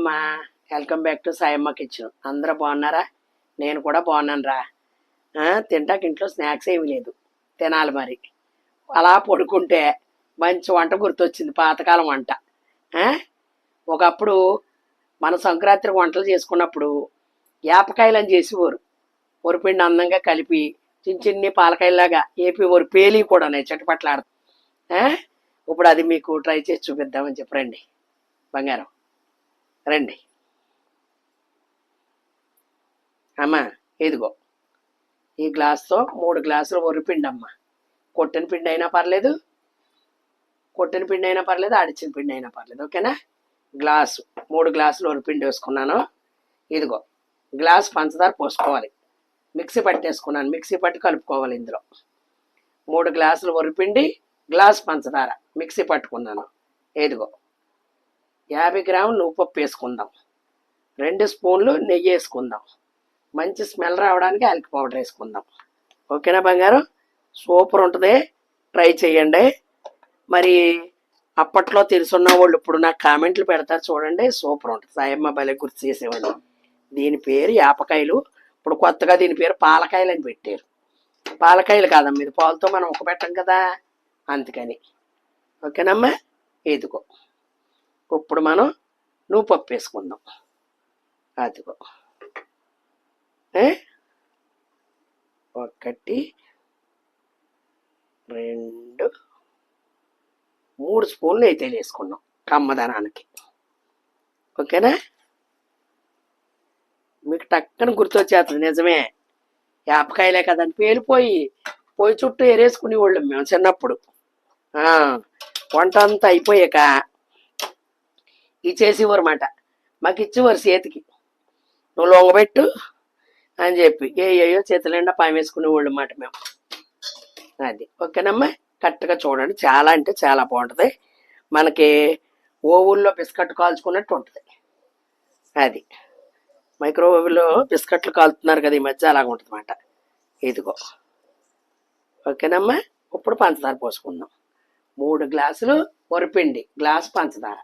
అమ్మా welcome back to Sayamma kitchen అందరూ బాగున్నారా? నేను కూడా బాగున్నాను రా తింటాక ఇంట్లో స్నాక్స్ ఏమీ లేదు. తినాలి మరి. అలా పడుకుంటే మంచి వంట గుర్తొచ్చింది పాతకాలం వంట. ఒకప్పుడు మన సంక్రాంతి వంటలు చేసుకున్నప్పుడు యాపకాయలని చేసేవారు. ఒరిపిండి అందంగా కలిపి చిన్న చిన్ని పాలకాయలాగా ఏపీ ఒరి పేలి కూడా చెట్టుపట్లాడు ఇప్పుడు అది మీకు ట్రై చేసి చూపిద్దామని చెప్పరండి బంగారం. రండి. అమ్మా ఇదిగో. ఈ గ్లాస్తో మూడు గ్లాసులు వరిపిండి అమ్మా కొట్టిన పిండి అయినా పర్లేదు కొట్టిన పిండి అయినా పర్లేదు అడిచిన పిండి అయినా పర్లేదు. ఓకేనా? గ్లాసు మూడు గ్లాసులు వరిపిండి వేసుకున్నాను. ఇదిగో గ్లాస్ పంచదార పోసుకోవాలి. మిక్సీ పట్టేసుకున్నాను మిక్సీ పట్టి కలుపుకోవాలి ఇందులో. మూడు గ్లాసులు వరిపిండి గ్లాస్ పంచదార మిక్సీ పట్టుకున్నాను. ఇదిగో యాభై గ్రాములు నువ్వు పప్పు వేసుకుందాం. రెండు స్పూన్లు నెయ్యి వేసుకుందాం. మంచి స్మెల్ రావడానికి యాలకి పౌడర్ వేసుకుందాం. ఓకేనా బంగారం? సూపర్ ఉంటుంది. ట్రై చేయండి. మరి అప్పట్లో తెలుసున్న వాళ్ళు ఇప్పుడు నాకు కామెంట్లు పెడతారు చూడండి. సూపర్ ఉంటుంది. సాయమ్మ భలే గుర్తు చేసేవాళ్ళు. దీని పేరు యాపకాయలు. ఇప్పుడు కొత్తగా దీని పేరు పాలకాయలు అని పెట్టారు. పాలకాయలు కాదమ్మా ఇది పాలతో మనం ఒక పెట్టం కదా. అందుకని. ఓకేనమ్మా? ఇదిగో. ఇప్పుడు మనం నువ్వు పప్పు వేసుకుందాం. అదిగో. ఒకటి రెండు మూడు స్పూన్లు అయితే వేసుకున్నాం కమ్మదనానికి. ఓకేనా? మీకు టక్కన గుర్తొచ్చేస్తుంది నిజమే. యాపకాయలే కదండి పేలిపోయి పోయి చుట్టూ ఎరేసుకునేవాళ్ళం మేము చిన్నప్పుడు. వంట అంతా అయిపోయాక ఇచ్చేసేవారు మాట మాకు ఇచ్చేవారు చేతికి. నువ్వు లొంగబెట్టు అని చెప్పి. ఏ అయ్యో చేతుల నిండా పాయం వేసుకునేవాళ్ళు మాట మేము. అది. ఓకేనమ్మా? కరెక్ట్గా చూడండి. చాలా అంటే చాలా బాగుంటుంది. మనకి ఓవుల్లో బిస్కట్ కాల్చుకున్నట్టు ఉంటుంది. అది. మైక్రోవేవ్లో బిస్కట్లు కాలుతున్నారు కదా ఈ మధ్య అలాగ ఉంటుంది మాట ఇదిగో. ఓకేనమ్మా? ఇప్పుడు పంచదార పోసుకుందాం. మూడు గ్లాసులు వరిపిండి. గ్లాస్ పంచదార.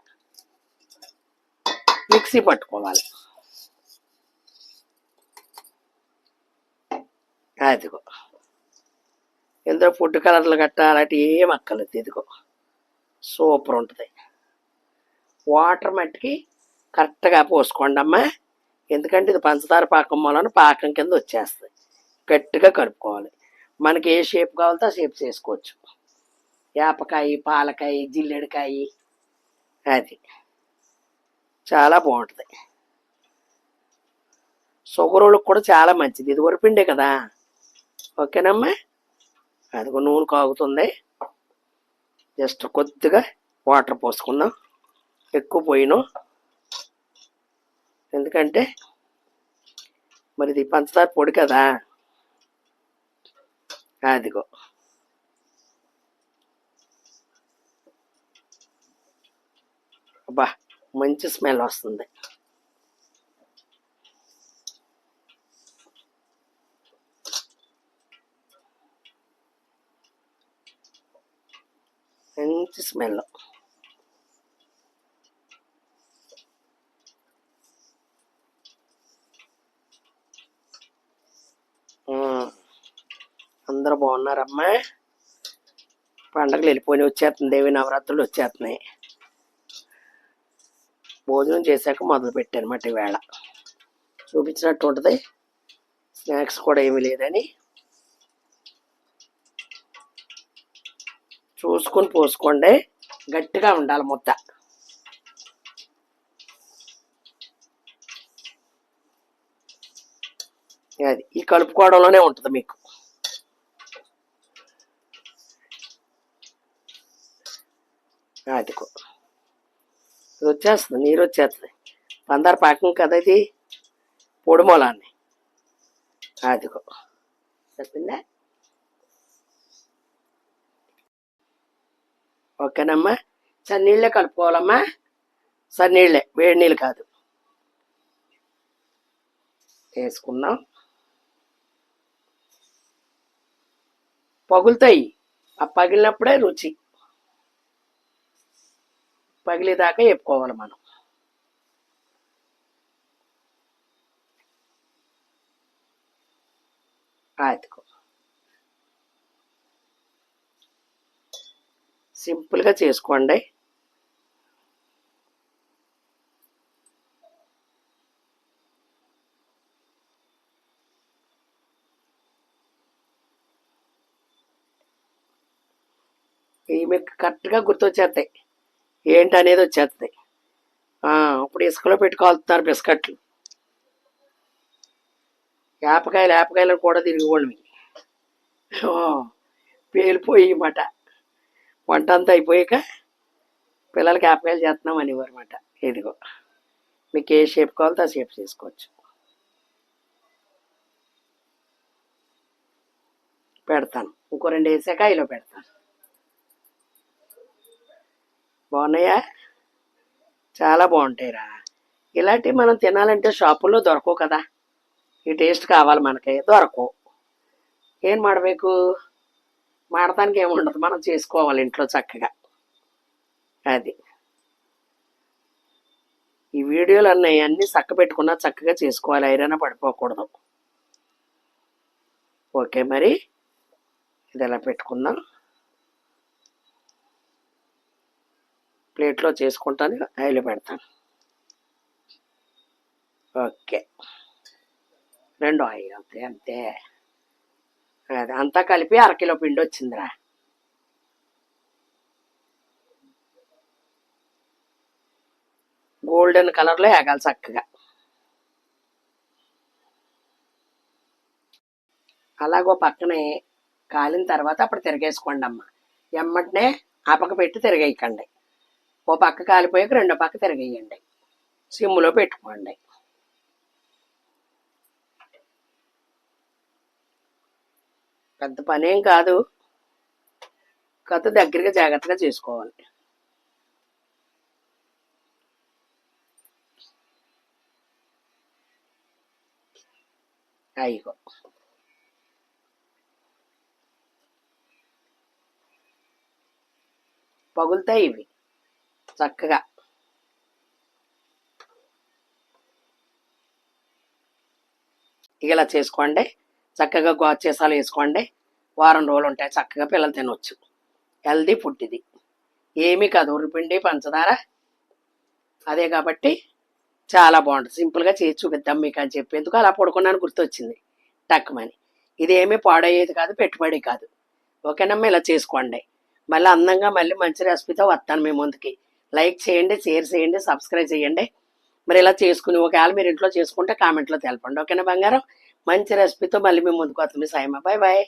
మిక్సీ పట్టుకోవాలి. అదిగో. ఎందులో ఫుడ్ కలర్లు గట్ట అలాంటి ఏం అక్కర్లేదు ఇదిగో. సూపర్ ఉంటుంది. వాటర్ మట్టికి కరెక్ట్గా పోసుకోండి అమ్మా. ఎందుకంటే ఇది పంచదార పాకం వలన పాకం కింద వచ్చేస్తుంది. గట్టిగా కలుపుకోవాలి. మనకి ఏ షేప్ కావాలంటే ఆ షేప్ చేసుకోవచ్చు. వేపకాయ పాలకాయ జిల్లెడికాయ. అది. చాలా బాగుంటుంది. షుగర్ వాళ్ళకి కూడా చాలా మంచిది. ఇది వరిపిండే కదా. ఓకేనమ్మా? అదిగో నూనె కాగుతుంది. జస్ట్ కొద్దిగా వాటర్ పోసుకుందాం. ఎక్కువ పోయిను. ఎందుకంటే మరి ఇది పంచదార పొడి కదా. అదిగో. అబ్బా! మంచి స్మెల్ వస్తుంది. మంచి స్మెల్. అందరూ బాగున్నారమ్మా. పండగలు వెళ్ళిపోయి వచ్చేస్తుంది దేవి నవరాత్రులు వచ్చేస్తున్నాయి. భోజనం చేశాక మొదలు పెట్టానమాట ఈవేళ. చూపించినట్టు ఉంటుంది. స్నాక్స్ కూడా ఏమీ లేదని. చూసుకొని పోసుకోండి. గట్టిగా ఉండాలి ముద్ద. అది ఈ కలుపుకోవడంలోనే ఉంటుంది మీకు. అదికో ఇది వచ్చేస్తుంది నీరు వచ్చేస్తుంది. పందారు పాకం కదా ఇది? పొడి అదిగో చెప్పిందా? ఓకేనమ్మా. చన్నీళ్ళే కలుపుకోవాలమ్మా. చన్నీళ్ళే వేడి నీళ్ళు కాదు. వేసుకున్నాం పగులుతాయి. ఆ పగిలినప్పుడే రుచి. పగిలేదాకా చెప్పుకోవాలి మనం. ఆతికో సింపుల్గా చేసుకోండి. ఇవి మీకు కరెక్ట్గా గుర్తొచ్చేస్తాయి. ఏంటనేది వచ్చేస్తాయి ఇప్పుడు ఇసుకలో పెట్టుకోవాలుతున్నారు బిస్కెట్లు. యాపకాయలు యాపకాయలు కూడా తిరిగిపోండి మీకు పేలిపోయి మాట వంట అంతా అయిపోయాక పిల్లలకి యాపకాయలు చేస్తున్నాం అనేవారు అనమాట ఇదిగో మీకు ఏ షేప్ కావాలో ఆ షేప్ చేసుకోవచ్చు. పెడతాను. ఇంకో రెండు వేసాక ఇలా పెడతాను. బాగున్నాయా? చాలా బాగుంటాయిరా. ఇలాంటివి మనం తినాలంటే షాపుల్లో దొరకవు కదా. ఈ టేస్ట్ కావాలి మనకి దొరకవు. ఏం మాడಬೇಕು మాడటానికి ఏముండదు మనం చేసుకోవాలి ఇంట్లో చక్కగా. అది. ఈ వీడియోలు అన్నాయి అన్నీ చక్క పెట్టుకున్నా చక్కగా చేసుకోవాలి ఐరన్ పడిపోకూడదు. ఓకే మరి ఇది ఎలా పెట్టుకుందాం? ప్లేట్లో చేసుకుంటాను ఆయిల్ పెడతాను. ఓకే. రెండు ఆయిల్ అవుతాయి అంతే. అది అంతా కలిపి అరకిలో పిండి వచ్చిందిరా. గోల్డెన్ కలర్లో వేగాలి చక్కగా. అలాగో పక్కనే కాలిన తర్వాత అప్పుడు తిరగేసుకోండి అమ్మ ఎమ్మటనే ఆపక పెట్టి తిరగేయకండి. ఓ పక్క కాలిపోయాక రెండో పక్క తిరగేయండి. సిమ్ములో పెట్టుకోండి. పెద్ద పనేం కాదు. కథ దగ్గరగా జాగ్రత్తగా చేసుకోవాలి. అయ్యో పగులుతాయి ఇవి. చక్కగా. ఇలా చేసుకోండి. చక్కగా గోచేసాలు వేసుకోండి. వారం రోజులు ఉంటాయి. చక్కగా పిల్లలు తినవచ్చు హెల్దీ ఫుడ్ ఇది. ఏమీ కాదు. ఉర్రిపిండి పంచదార. అదే కాబట్టి చాలా బాగుంటుంది. సింపుల్గా చేసి చూపిద్దాం మీకు అని చెప్పి. ఎందుకు అలా పడుకున్నాను గుర్తొచ్చింది. టక్మని ఇదేమీ పాడయ్యేది కాదు పెట్టుబడి కాదు. ఓకేనమ్మా ఇలా చేసుకోండి. మళ్ళీ అందంగా మళ్ళీ మంచి రెసిపీతో వస్తాను మీ ముందుకి. లైక్ చేయండి షేర్ చేయండి సబ్స్క్రైబ్ చేయండి. మరి ఇలా చేసుకుని ఒకవేళ మీరు ఇంట్లో చేసుకుంటే కామెంట్లో తెలపండి. ఓకేనా బంగారం? మంచి రెసిపీతో మళ్ళీ మేము ముందుకు వస్తుంది సాయమ్మ బాయ్ బాయ్